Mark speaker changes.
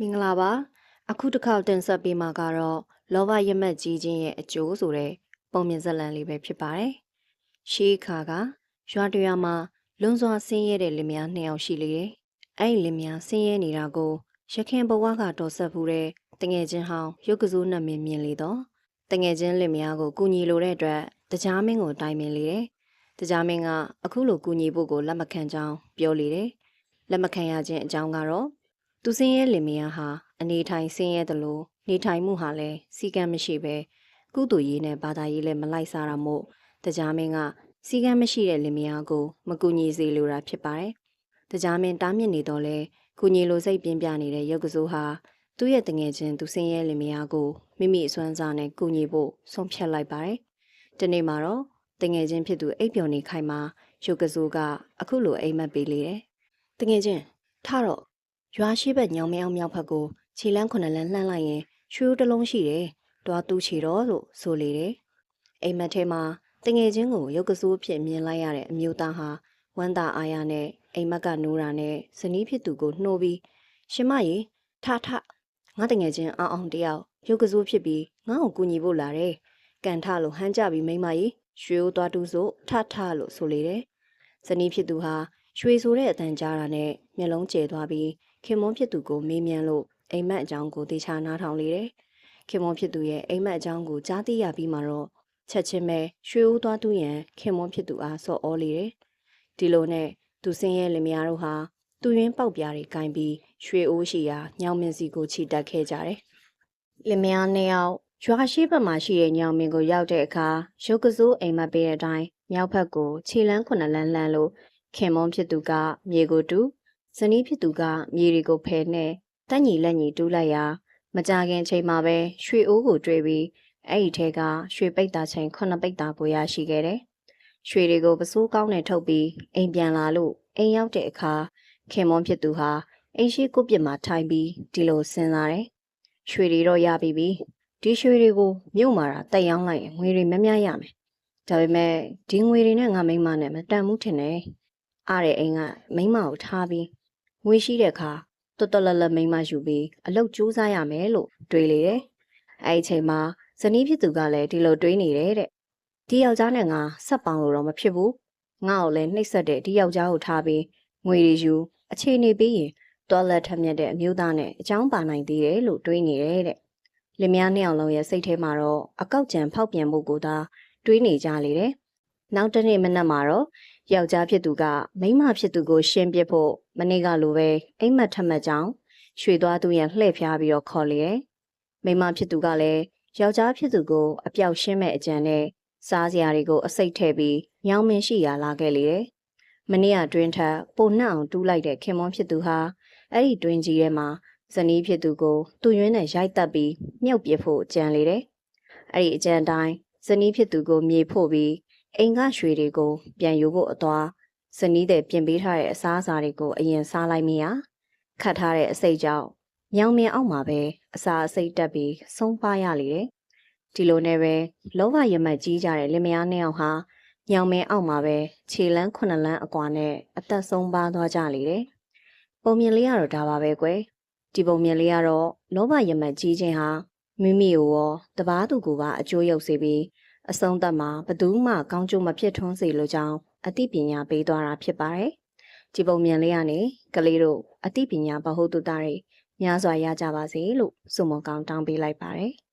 Speaker 1: မင်္ဂလာပါအခုတစ်ခေါက်တင်ဆက်ပေးမှာကတော့လောဘရမက်ကြီးခြင်းရဲ့အကျိုးဆိုတဲ့ပုံမြင်ဇာတ်လမ်းလေးပဲဖြစ်ပါတယ်ရှေးခါကရွာတရွာမှာလွန်စွာဆင်းရဲတဲ့လင်မယားနှစ်ယောက်ရှိလေတယ်အဲ့ဒီလင်မယားဆင်းရဲနေတာကိုရခင်ဘဝကတော်ဆက်ဖူးတဲ့တငယ်ချင်းဟောင်းရုပ်ကစိုးနတ်မင်းမြင်လေတော့တငယ်ချင်းလင်မယားကိုကူညီလိုတဲ့အတွက်တကြားမင်းကိုတိုင်ပင်လေတယ်တကြားမင်းကအခုလိုကူညီဖို့ကိုလက်မခံကြောင်းပြောလေတယ်လက်မခံရခြင်းအကြောင်းကတော့ သူစင်းရဲလင်မယားဟာအနေထိုင်ဆင်းရဲတယ်လို့နေထိုင်မှုဟာလည်းစီကံမရှိပဲကုသိုလ်ရေးနဲ့ဘာသာရေးလည်းမလိုက်စားတာမို့တကြားမင်းကစီကံမရှိတဲ့လင်မယားကိုမကူညီစေလိုတာဖြစ်ပါတယ်။တကြားမင်းတားမြစ်နေတော့လဲကူညီလိုစိတ်ပြင်းပြနေတဲ့ရုပ်ကစိုးဟာသူ့ရဲ့တငယ်ချင်းသူစင်းရဲလင်မယားကိုမိမိအစွမ်းစားနဲ့ကူညီဖို့ဆုံးဖြတ်လိုက်ပါတယ်။ဒီနေ့မှာတော့တငယ်ချင်းဖြစ်သူအိပ်ပျော်နေခိုင်မှာရုပ်ကစိုးကအခုလိုအိမ်မက်ပေးလေတယ်။တငယ်ချင်းထတော့ ရွာရှိဘက်ညောင်မအောင်မြောက်ဘက်ကိုခြေလန်းခုနှစ်လန်းလှမ်းလိုက်ရင်ရွှေဦးတစ်လုံးရှိတယ်။တွားတူးချီတော့လို့ဆိုလေတယ်။အိမ်မက်ထဲမှာတငယ်ချင်းကိုရုပ်ကစိုးဖြစ်မြင်လိုက်ရတဲ့အမျိုးသားဟာဝမ်းသာအားရနဲ့အိမ်မက်ကနိုးတာနဲ့ဇနီးဖြစ်သူကိုနှိုးပြီးရှင်မရေထထငါတငယ်ချင်းအောင်အောင်တယောက်ရုပ်ကစိုးဖြစ်ပြီးငါ့ကိုကူညီဖို့လာတယ်။ကန်ထလို့ဟမ်းကြပြီးမိမရေရွှေဦးတွားတူးဆိုထထလို့ဆိုလေတယ်။ဇနီးဖြစ်သူဟာရွှေဆိုတဲ့အတန်ကြားတာနဲ့မျက်လုံးကျဲသွားပြီး ခင်မွန်းဖြစ်သူကိုမေးမြန်းလို့အိမ်မက်အကြောင်းကိုတေချာနားထောင်လေတယ်။ခင်မွန်းဖြစ်သူရဲ့အိမ်မက်အကြောင်းကိုကြားသိရပြီးမှတော့ချက်ချင်းပဲရွှေဦးသွားသူရန်ခင်မွန်းဖြစ်သူအားဆော့ဩလေတယ်။ဒီလိုနဲ့သူစင်းရဲ့လင်မယားတို့ဟာသူရင်းပေါက်ပြားတွေကင်ပြီးရွှေအိုးရှိရာညောင်မင်းစီကိုခြိတက်ခဲ့ကြတယ်။လင်မယားနှစ်ယောက်ရွာရှိဘက်မှာရှိတဲ့ညောင်မင်းကိုရောက်တဲ့အခါရုပ်ကစိုးအိမ်မက်ပေးတဲ့အတိုင်းမြောက်ဘက်ကိုခြေလန်းခုနှစ်လန်းလန်းလို့ခင်မွန်းဖြစ်သူကမြေကိုတူ ဇနီးဖြစ်သူကမြေတွေကိုဖယ်နဲ့တက်ညီလက်ညီတူးလိုက်ရာမကြခင်ချိန်မှာပဲရွှေအိုးကိုတွေးပြီးအဲ့ဒီထဲကရွှေပိတ်တာချိန်ခုနှစ်ပိတ်တာကိုရရှိခဲ့တယ်။ရွှေတွေကိုပစိုးကောင်းနဲ့ထုတ်ပြီးအိမ်ပြန်လာလို့အိမ်ရောက်တဲ့အခါခင်မွန်းဖြစ်သူဟာအိမ်ရှိကိုပြစ်မှာထိုင်ပြီးဒီလိုစဉ်းစားတယ်။ရွှေတွေတော့ရပြီပြီ။ဒီရွှေတွေကိုမြို့မှာတက်ရောင်းလိုက်ရင်ငွေတွေမများရမယ်။ဒါပေမဲ့ဒီငွေတွေနဲ့ငါမိမနဲ့မတန်ဘူးထင်တယ်။အားတဲ့အိမ်ကမိမကိုထားပြီး ငွေရှိတဲ့အခါတော်တော်လတ်လတ်မိန်းမရှိပြီးအလုပ်ကြိုးစားရမယ်လို့တွေးလေတယ်။အဲဒီအချိန်မှာဇနီးဖြစ်သူကလည်းဒီလိုတွေးနေတယ်တဲ့။ဒီယောက်ျားနဲ့ငါဆက်ပေါင်းလို့တော့မဖြစ်ဘူး။ငါ့ကိုလည်းနှိပ်စက်တဲ့ဒီယောက်ျားကိုထားပြီးငွေတွေယူအခြေအနေပြီးရင်တော်လက်ထက်မြက်တဲ့အမျိုးသားနဲ့အကြောင်းပါနိုင်သေးတယ်လို့တွေးနေတယ်တဲ့။လင်မယားနှစ်ယောက်လုံးရဲ့စိတ်ထဲမှာတော့အကောက်ကြံဖောက်ပြန်မှုကိုသာတွေးနေကြလေတယ်။နောက်တစ်နေ့မနက်မှာတော့ ယောက်ျားဖြစ်သူကမိန်းမဖြစ်သူကို ရှင်းပစ်ဖို့မနေ့ကလိုပဲအိမ်မက်ထက်မက်ကြောင်ရွှေသွားသူရန်လှည့်ဖျားပြီးတော့ခေါ်လေတယ်။မိန်းမဖြစ်သူကလည်းယောက်ျားဖြစ်သူကိုအပြောက်ရှင်းမဲ့အကြံနဲ့စားစရာတွေကိုအစိတ်ထည့်ပြီးညောင်မင်းရှိရာလာခဲ့လေတယ်။မနေ့ကတွင်ထက်ပုံနှံ့အောင်တူးလိုက်တဲ့ခင်မွန်ဖြစ်သူဟာအဲ့ဒီတွင်ကြီးထဲမှာဇနီးဖြစ်သူကိုသူ့ရွင်းနဲ့ရိုက်တက်ပြီးမြုပ်ပစ်ဖို့ကြံလေတယ်။အဲ့ဒီအကြံတိုင်းဇနီးဖြစ်သူကိုမြေဖို့ပြီး အိမ်ကရွှေတွေကို ပြန်ယူဖို့အသွားဇနီးတဲ့ပြင်ပေးထားတဲ့အစားအစာတွေကိုအရင်စားလိုက်မိရခတ်ထားတဲ့အစိတ်ကြောင့်ညောင်မြင်အောက်မှာပဲအစာအစိတ်တက်ပြီးဆုံးပါရလေတယ်ဒီလိုနဲ့ပဲလောဘရမတ်ကြီးကြတဲ့လင်မယားနှစ်ယောက်ဟာညောင်မြင်အောက်မှာပဲခြေလန်းခုနှစ်လန်းအကွာနဲ့အသက်ဆုံးပါသွားကြလေတယ်ပုံမြင်လေးကတော့ဒါပါပဲကွယ်ဒီပုံမြင်လေးကတော့လောဘရမတ်ကြီးခြင်းဟာမိမိကိုရောတပားသူကိုပါအကျိုးရောက်စေပြီး အဆုံးသတ်မှာဘသူမှကောင်းကျိုးမဖြစ်ထွန်းစေလိုကြောင်းအသိပညာပေးသွားတာဖြစ်ပါတယ်။ဒီပုံမြန်လေးကနေကလေးတို့အသိပညာဗဟုသုတတွေများစွာရကြပါစေလို့ဆုမွန်ကောင်းတောင်းပေးလိုက်ပါတယ်။